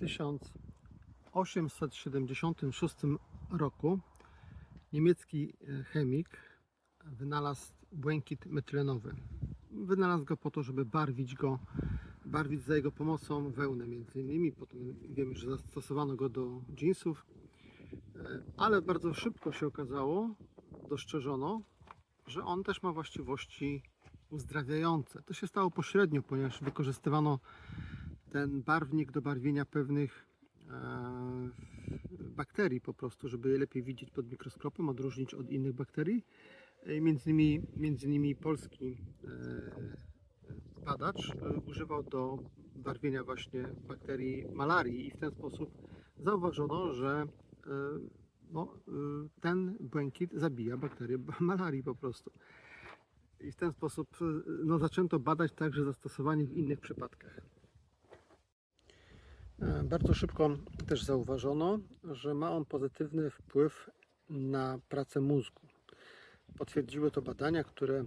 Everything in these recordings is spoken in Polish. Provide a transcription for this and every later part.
1876 roku niemiecki e, chemik wynalazł błękit metylenowy. Wynalazł go po to, żeby barwić go, barwić za jego pomocą wełnę między innymi. Potem wiemy, że zastosowano go do jeansów, E, ale bardzo szybko się okazało, dostrzeżono, że on też ma właściwości uzdrawiające. To się stało pośrednio, ponieważ wykorzystywano ten barwnik do barwienia pewnych e, bakterii po prostu, żeby je lepiej widzieć pod mikroskopem, odróżnić od innych bakterii. E, Między innymi, między innymi polski e, badacz używał do barwienia właśnie bakterii malarii i w ten sposób zauważono, że no, ten błękit zabija bakterię malarii po prostu. I w ten sposób no, zaczęto badać także zastosowanie w innych przypadkach. E, Bardzo szybko też zauważono, że ma on pozytywny wpływ na pracę mózgu. Potwierdziły to badania, które e,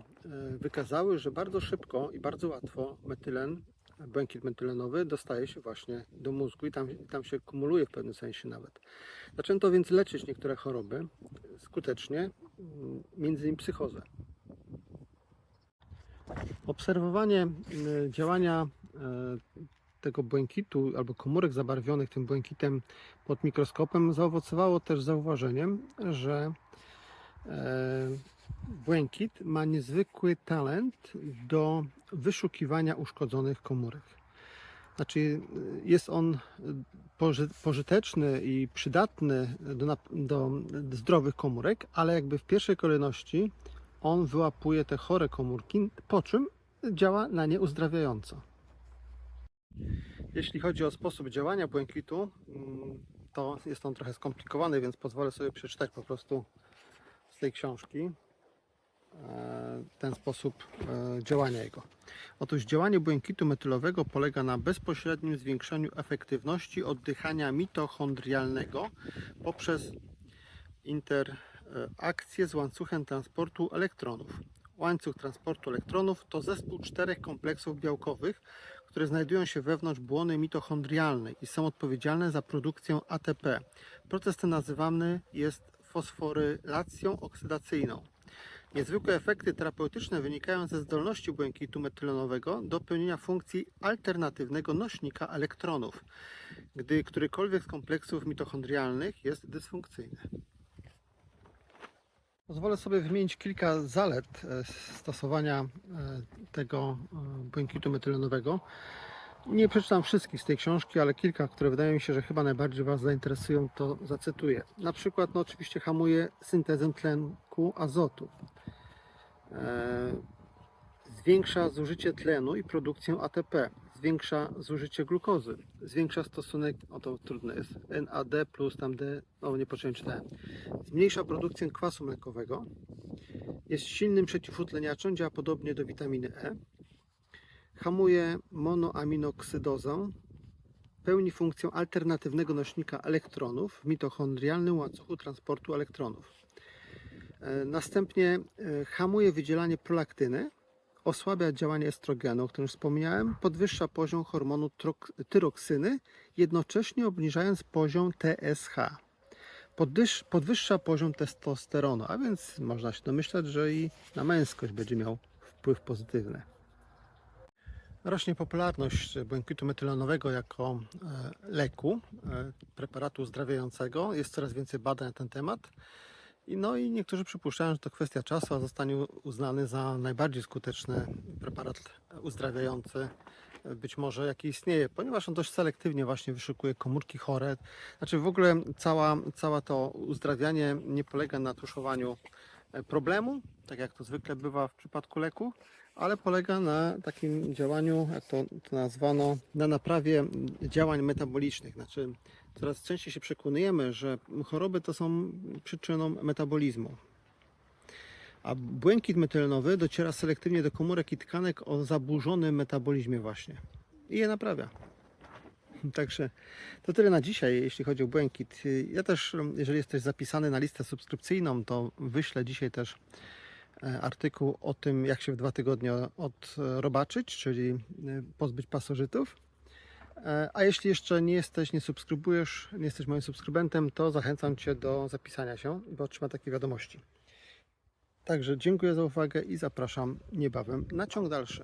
wykazały, że bardzo szybko i bardzo łatwo metylen, błękit metylenowy dostaje się właśnie do mózgu i tam, tam się kumuluje w pewnym sensie nawet. Zaczęto więc leczyć niektóre choroby skutecznie, m, między innymi psychozę. Obserwowanie y, działania tego błękitu albo komórek zabarwionych tym błękitem pod mikroskopem zaowocowało też zauważeniem, że e, błękit ma niezwykły talent do wyszukiwania uszkodzonych komórek. Znaczy, jest on poży, pożyteczny i przydatny do, do zdrowych komórek, ale jakby w pierwszej kolejności on wyłapuje te chore komórki, po czym działa na nie uzdrawiająco. Jeśli chodzi o sposób działania błękitu, mm, to jest on trochę skomplikowany, więc pozwolę sobie przeczytać po prostu z tej książki e, ten sposób e, działania jego. Otóż działanie błękitu metylowego polega na bezpośrednim zwiększeniu efektywności oddychania mitochondrialnego poprzez interakcję z łańcuchem transportu elektronów. Łańcuch transportu elektronów to zespół czterech kompleksów białkowych, które znajdują się wewnątrz błony mitochondrialnej i są odpowiedzialne za produkcję ATP. Proces ten nazywany jest fosforylacją oksydacyjną. Niezwykłe efekty terapeutyczne wynikają ze zdolności błękitu metylenowego do pełnienia funkcji alternatywnego nośnika elektronów, gdy którykolwiek z kompleksów mitochondrialnych jest dysfunkcyjny. Pozwolę sobie wymienić kilka zalet e, stosowania e, tego e, błękitu metylenowego. Nie przeczytam wszystkich z tej książki, ale kilka, które wydaje mi się, że chyba najbardziej Was zainteresują, to zacytuję. Na przykład, no oczywiście hamuje syntezę tlenku azotu. Zwiększa zużycie tlenu i produkcję ATP. Zwiększa zużycie glukozy. Zwiększa stosunek, o to trudne jest, NAD plus tam D, no nie czytałem. Zmniejsza produkcję kwasu mlekowego. Jest silnym przeciwutleniaczem, działa podobnie do witaminy E. Hamuje monoaminoksydozę. Pełni funkcję alternatywnego nośnika elektronów w mitochondrialnym łańcuchu transportu elektronów. E, Następnie e, hamuje wydzielanie prolaktyny, osłabia działanie estrogenu, o którym wspomniałem, podwyższa poziom hormonu tyroksyny, jednocześnie obniżając poziom TSH. Podwyż, podwyższa poziom testosteronu, a więc można się domyślać, że i na męskość będzie miał wpływ pozytywny. Rośnie popularność błękitu metylenowego jako e, leku, e, preparatu uzdrawiającego. Jest coraz więcej badań na ten temat. No i niektórzy przypuszczają, że to kwestia czasu, a zostanie uznany za najbardziej skuteczny preparat uzdrawiający być może jaki istnieje, ponieważ on dość selektywnie właśnie wyszukuje komórki chore. Znaczy w ogóle cała, cała to uzdrawianie nie polega na tuszowaniu e, problemu, tak jak to zwykle bywa w przypadku leku, ale polega na takim działaniu, jak to, to nazwano, na naprawie działań metabolicznych. Znaczy coraz częściej się przekonujemy, że choroby to są przyczyną metabolizmu. A błękit metylenowy dociera selektywnie do komórek i tkanek o zaburzonym metabolizmie właśnie. I je naprawia. Także to tyle na dzisiaj, jeśli chodzi o błękit. Ja też, jeżeli jesteś zapisany na listę subskrypcyjną, to wyślę dzisiaj też e, artykuł o tym, jak się w dwa tygodnie odrobaczyć, czyli e, pozbyć pasożytów. E, A jeśli jeszcze nie jesteś, nie subskrybujesz, nie jesteś moim subskrybentem, to zachęcam Cię do zapisania się, by otrzymać takie wiadomości. Także dziękuję za uwagę i zapraszam niebawem na ciąg dalszy.